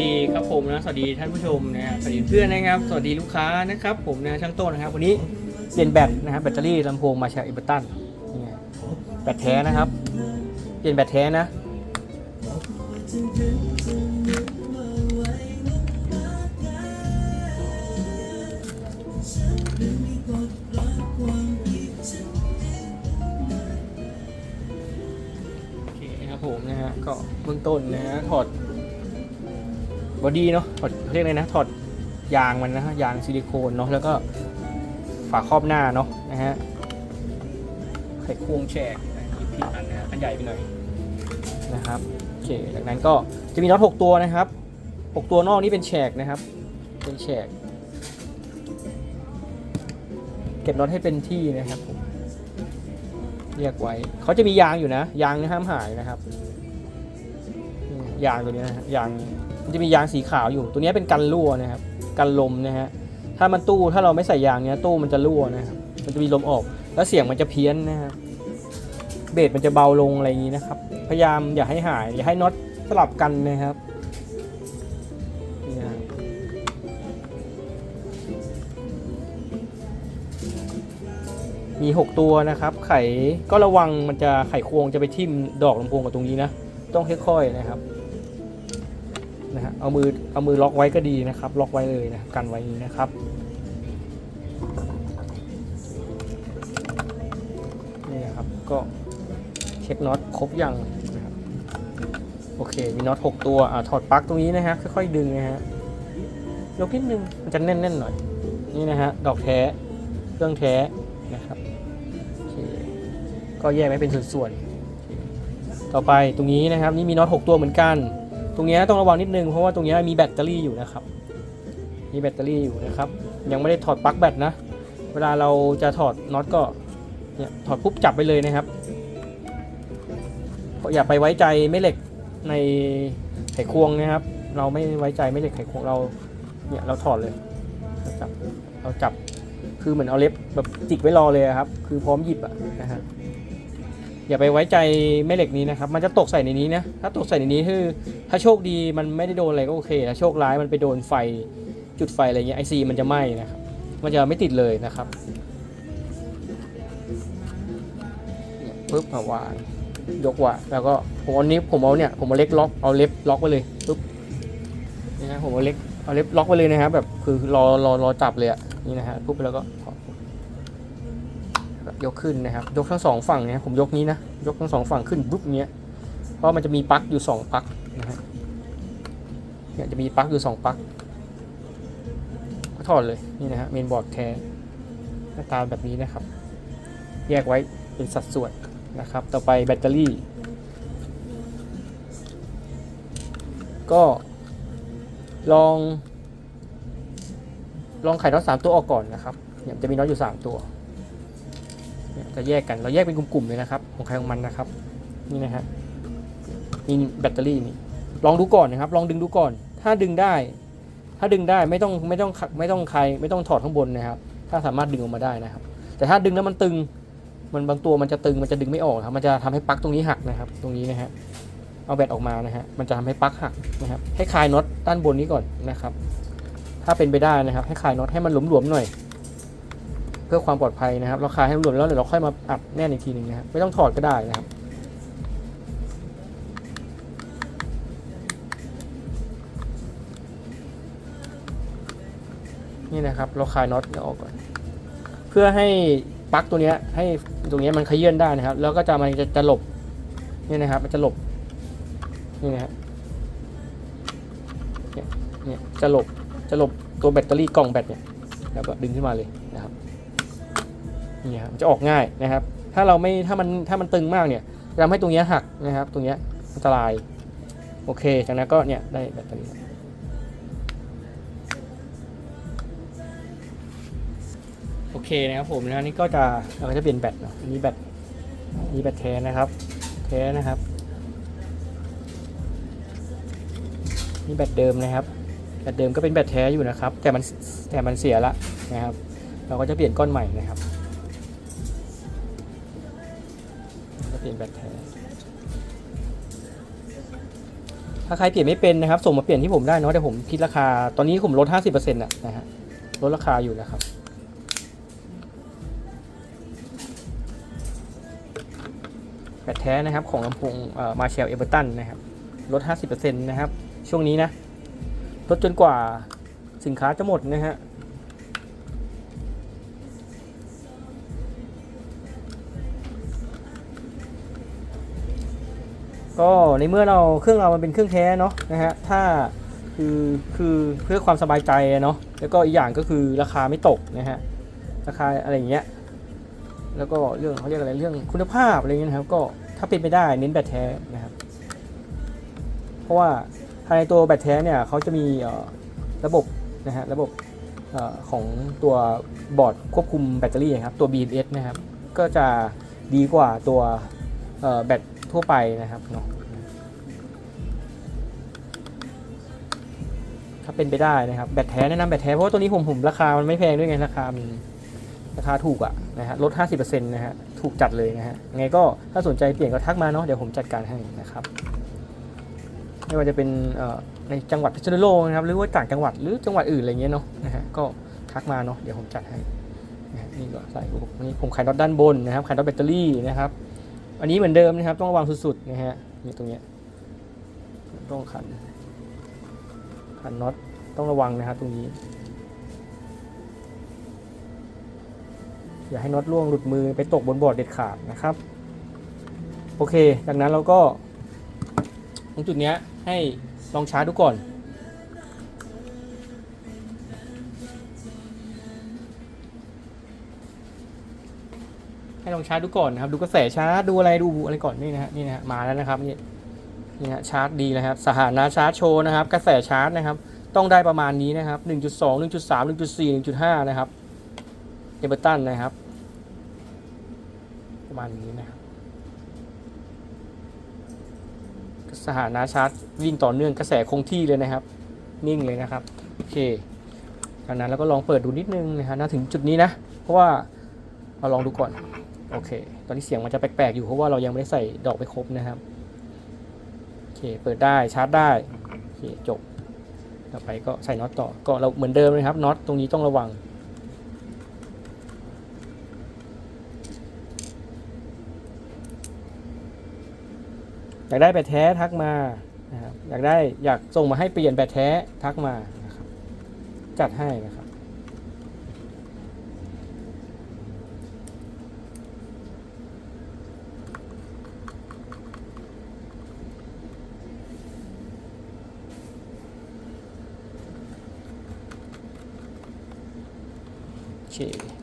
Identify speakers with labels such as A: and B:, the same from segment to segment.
A: ดีครับผมนะสวัสดีท่านผู้ชมนะสวัสดีเพื่อนนะครับสวัสดีลูกค้านะครับ ผมนะช่างโต้นะครับวันนี้เปลี่ยนแบตนะครับแบตเตอรี่ลำโพงมาจากอิเบตันนี่แบตแท้นะครับ เปลี่ยนแบตแท้นะโอเคนะครับผมนะฮะก็เบื้องต้นนะฮะถอด บอดี้เนาะถอดเขาเรียกอะไรนะถอดยางมันนะฮะยางซิลิโคนเนาะแล้วก็ฝาครอบหน้าเนาะนะฮะไขควงแฉกนะหยิบผิดอันนะฮะอันใหญ่ไปหน่อยนะครับโอเคจากนั้นก็จะมีน็อต6ตัวนะครับ 6 ตัวนอกนี่เป็นแฉกนะครับ เป็นแฉกเก็บน็อตให้เป็นที่นะครับผมเรียกไว้เขาจะมียางอยู่นะ ยางนี่ห้ามหายนะครับนี่ ยางตัวนี้นะฮะยางมันจะมียางสีขาวอยู่ ตัวนี้เป็นกันรั่วนะครับ กันลมนะฮะ ถ้ามันตู้ถ้าเราไม่ใส่ยางเนี้ยตู้มันจะรั่วนะครับ มันจะมีลมออก แล้วเสียงมันจะเพี้ยนนะครับเบสมันจะเบาลงอะไรอย่างนี้นะครับ พยายามอย่าให้หายอย่าให้น็อตสลับกันนะครับมี 6 ตัวนะครับ ไข่ก็ระวังมันจะไข่ควงจะไปทิ่มดอกลำโพงกับตรงนี้นะ ต้องค่อยๆนะครับ นะฮะเอามือเอามือล็อกไว้ก็ดีนะครับ ล็อกไว้เลยนะกันไว้นี้นะครับนี่นะครับก็เช็คน็อตครบยังนะครับโอเคมีน็อต6ตัวอ่าถอดปลั๊กตรงนี้นะฮะค่อยๆดึงนะฮะยกนิดนึงมันจะแน่นๆหน่อยนี่นะฮะดอกแท้เครื่องแท้นะครับโอเคก็แยกไว้เป็นส่วนๆต่อไปตรงนี้นะครับ นี่มีน็อต6ตัวเหมือนกัน ตรงนี้ต้องระวังนิดนึงเพราะว่าตรงนี้มีแบตเตอรี่อยู่นะครับ มีแบตเตอรี่อยู่นะครับ ยังไม่ได้ถอดปลั๊กแบตนะ เวลาเราจะถอดน็อตก็เนี่ยถอดปุ๊บจับไปเลยนะครับอย่าไปไว้ใจแม่เหล็กในไขควงนะครับ เราไม่ไว้ใจแม่เหล็กไขควงเราเนี่ยเราถอดเลยเราจับเราจับคือเหมือนเอาเล็บแบบจิกไว้รอเลยครับ คือพร้อมหยิบอะนะฮะ อย่าไปไว้ใจแม่เหล็กนี้นะครับ มันจะตกใส่ในนี้นะ ถ้าตกใส่ในนี้คือ ถ้าโชคดีมันไม่ได้โดนอะไรก็โอเค ถ้าโชคร้ายมันไปโดนไฟจุดไฟอะไรเงี้ยไอซีมันจะไหม้นะครับ มันจะไม่ติดเลยนะครับเนี่ยปึ๊บมาวางยกวางแล้วก็ผมเอานิ้วผมเอาเนี่ยผมเอาเล็กล็อกเอาเล็บล็อกไว้เลยปึ๊บนี่นะผมเอาเล็กเอาเล็บล็อกไว้เลยนะครับแบบคือรอรอรอจับเลยอะนี่นะฮะปุ๊บแล้วก็ ยกขึ้นนะครับ ยกทั้งสองฝั่งเนี่ยผมยกนี้นะ ยกทั้งสองฝั่งขึ้นปุ๊บเนี้ย เพราะมันจะมีปลั๊กอยู่สองปลั๊กนะฮะเนี่ยจะมีปลั๊กอยู่สองปลั๊กก็ถอดเลยนี่นะฮะเมนบอร์ดแท้หน้าตาแบบนี้นะครับ แยกไว้เป็นสัดส่วนนะครับ ต่อไปแบตเตอรี่ ก็ลอง ลองไขน็อตสามตัวออกก่อนนะครับเนี่ยจะมีน็อตอยู่สามตัว เนี่ยจะแยกกันเราแยกเป็นกลุ่มๆเลยนะครับของใครของมันนะครับนี่นะฮะนี่แบตเตอรี่นี่ลองดูก่อนนะครับ ลองดึงดูก่อน ถ้าดึงได้ ถ้าดึงได้ไม่ต้องไม่ต้องไม่ต้องใครไม่ต้องถอดข้างบนนะครับ ถ้าสามารถดึงออกมาได้นะครับ แต่ถ้าดึงแล้วมันตึง มันบางตัวมันจะตึงมันจะดึงไม่ออกครับ มันจะทำให้ปลั๊กตรงนี้หักนะครับ ตรงนี้นะฮะเอาแบตออกมานะฮะมันจะทำให้ปลั๊กหักนะครับให้คลายน็อตด้านบนนี้ก่อนนะครับ ถ้าเป็นไปได้นะครับ ให้คลายน็อตให้มันหลวมๆหน่อย เพื่อความปลอดภัยนะครับ เราคลายให้หลวมแล้วเดี๋ยวเราค่อยมาอัดแน่นอีกทีหนึ่งนะครับไม่ต้องถอดก็ได้นะครับนี่นะครับ เราคลายน็อตออกก่อน เพื่อให้ปลั๊กตัวนี้ให้ตรงนี้มันขยื่นได้นะครับ แล้วก็จะมันจะจะหลบนี่นะครับ มันจะหลบนี่นะครับนี่ยเนี่ยจะหลบจะหลบตัวแบตเตอรี่กล่องแบตเนี่ยแล้วก็ดึงขึ้นมาเลยนะครับ นี่ครับจะออกง่ายนะครับ ถ้าเราไม่ถ้ามันถ้ามันตึงมากเนี่ยทำให้ตรงนี้หักนะครับ ตรงนี้อันตราย โอเค จากนั้นก็เนี่ยได้แบตเตอรี่โอเคนะครับผมนะนี่ก็จะเราก็จะเปลี่ยนแบตเนาะนี้แบตนี่แบตแท้นะครับแท้นะครับนี่แบตเดิมนะครับแบตเดิมก็เป็นแบตแท้อยู่นะครับ แต่มันแต่มันเสียละนะครับ เราก็จะเปลี่ยนก้อนใหม่นะครับ ลี่ยนแบตแท้ถ้าใครเปลี่ยนไม่เป็นนะครับ ส่งมาเปลี่ยนที่ผมได้เนาะเดี๋ยวผมคิดราคา ตอนนี้ผมลด 50%นะนะฮะลดราคาอยู่นะครับแบตแท้นะครับของลำโพงมาเชลเอเบอร์ตันนะครับลด 50%นะครับ ช่วงนี้นะลดจนกว่าสินค้าจะหมดนะฮะ ก็ในเมื่อเราเครื่องเรามันเป็นเครื่องแท้เนาะนะฮะถ้าคือคือเพื่อความสบายใจเนาะแล้วก็อีกอย่างก็คือราคาไม่ตกนะฮะราคาอะไรอย่างเงี้ยแล้วก็เรื่องเขาเรียกอะไรเรื่องคุณภาพอะไรเงี้ยนะครับก็ถ้าเป็นไปได้เน้นแบตแท้นะครับ เพราะว่าภายในตัวแบตแท้เนี่ยเขาจะมีระบบนะฮะระบบอของตัวบอร์ดควบคุมแบตเตอรี่ครับตัว BMS นะครับก็จะดีกว่าตัวแบต ทั่วไปนะครับเนาะถ้าเป็นไปได้นะครับแบตแท้แนะนำแบตแท้เพราะว่าตัวนี้ผมผมราคามันไม่แพงด้วยไงราคามันราคาถูกอะนะฮะลด 50%นะฮะถูกจัดเลยนะฮะไงก็ถ้าสนใจเปลี่ยนก็ทักมาเนาะเดี๋ยวผมจัดการให้นะครับไม่ว่าจะเป็นในจังหวัดพิษณุโลกนะครับหรือว่าต่างจังหวัดหรือจังหวัดอื่นอะไรเงี้ยเนาะนะฮะก็ทักมาเนาะเดี๋ยวผมจัดให้นะฮะนี่ก็ใส่อุปกนี่ผมขายน็อตด้านบนนะครับขายน็อตแบตเตอรี่นะครับ อันนี้เหมือนเดิมนะครับ ต้องระวังสุดๆนะฮะนี่ตรงเนี้ยต้องขันขันน็อตต้องระวังนะครับตรงนี้ อย่าให้น็อตร่วงหลุดมือไปตกบนบอร์ดเด็ดขาดนะครับ โอเค ดังนั้นเราก็ตรงจุดเนี้ยให้ลองชาร์จดูก่อน ให้ลองชาร์จดูก่อนนะครับ ดูกระแสชาร์จดูอะไรดูอะไรก่อนนี่นะฮะนี่นะฮะมาแล้วนะครับนี่นี่ฮะชาร์จดีนะครับ สถานะชาร์จโชว์นะครับ กระแสชาร์จนะครับ ต้องได้ประมาณนี้นะครับ 1.2 1.3 1.4 1.5 นะครับเอเบอร์ตันนะครับ ประมาณนี้นะครับสถานะชาร์จวิ่งต่อเนื่องกระแสคงที่เลยนะครับ นิ่งเลยนะครับโอเคดังนั้นเราก็ลองเปิดดูนิดนึงนะฮะถึงจุดนี้นะ เพราะว่าเราลองดูก่อน โอเค ตอนนี้เสียงมันจะแปลกๆอยู่เพราะว่าเรายังไม่ได้ใส่ดอกไปครบนะครับโอเค เปิดได้ชาร์จได้โอเคจบ ต่อไปก็ใส่น็อตต่อ ก็เราเหมือนเดิมเลยครับน็อตตรงนี้ต้องระวัง อยากได้แบตแท้ทักมานะครับอยากได้อยากส่งมาให้เปลี่ยนแบตแท้ทักมานะครับจัดให้นะครับ โ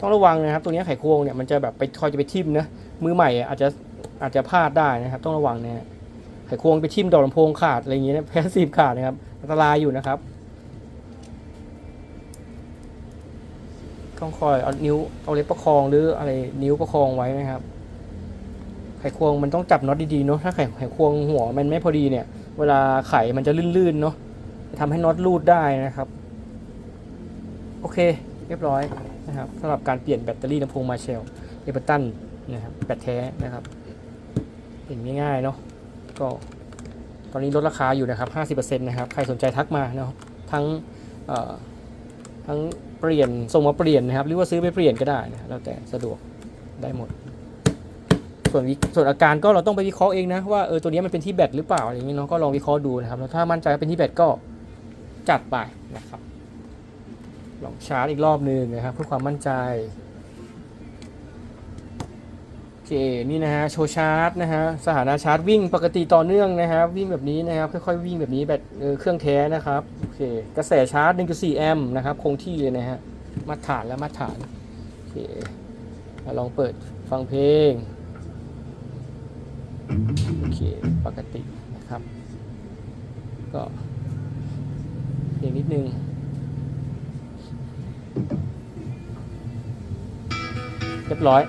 A: ต้องระวังนะครับ ตัวนี้ไขควงเนี่ยมันจะแบบไปคอยจะไปทิ่มนะ มือใหม่อาจจะอาจจะพลาดได้นะครับ ต้องระวังนะฮะไขควงไปทิ่มดอกลำโพงขาดอะไรอย่างเงี้ยนะแพสซีฟขาดนะครับ อันตรายอยู่นะครับต้องคอยเอานิ้วเอาเล็บประคองหรืออะไรนิ้วประคองไว้นะครับ ไขควงมันต้องจับน็อตดีๆเนาะถ้าไขไขควงหัวมันไม่พอดีเนี่ย เวลาไขมันจะลื่นๆเนาะทำให้น็อตรูดได้นะครับ โอเค เรียบร้อย นะครับสำหรับการเปลี่ยนแบตเตอรี่ลำโพงมาเชลเอเบอร์ตันนะครับแบตแท้นะครับเห็นง่ายๆเนาะก็ตอนนี้ลดราคาอยู่นะครับ50%นะครับใครสนใจทักมาเนาะทั้งทั้งเปลี่ยนส่งมาเปลี่ยนนะครับ หรือว่าซื้อไปเปลี่ยนก็ได้นะแล้วแต่สะดวกได้หมด ส่วนส่วนอาการก็เราต้องไปวิเคราะห์เองนะว่าเออตัวนี้มันเป็นที่แบตหรือเปล่าอะไรอย่างนี้เนาะก็ลองวิเคราะห์ดูนะครับแล้วถ้ามั่นใจว่าเป็นที่แบตก็จัดไปนะครับ ลองชาร์จอีกรอบหนึ่งนะครับเพื่อความมั่นใจโอเคนี่นะฮะโชว์ชาร์จนะฮะสถานะชาร์จวิ่งปกติต่อเนื่องนะครับ วิ่งแบบนี้นะครับค่อยๆวิ่งแบบนี้แบบเเครื่องแท้นะครับโอเคกระแสชาร์จ 1.4 แอมป์นะครับคงที่เลยนะฮะมาตรฐานและมาตรฐานโอเคมาลองเปิดฟังเพลงโอเคปกตินะครับ ก็เพียงนิดนึง เรียบร้อย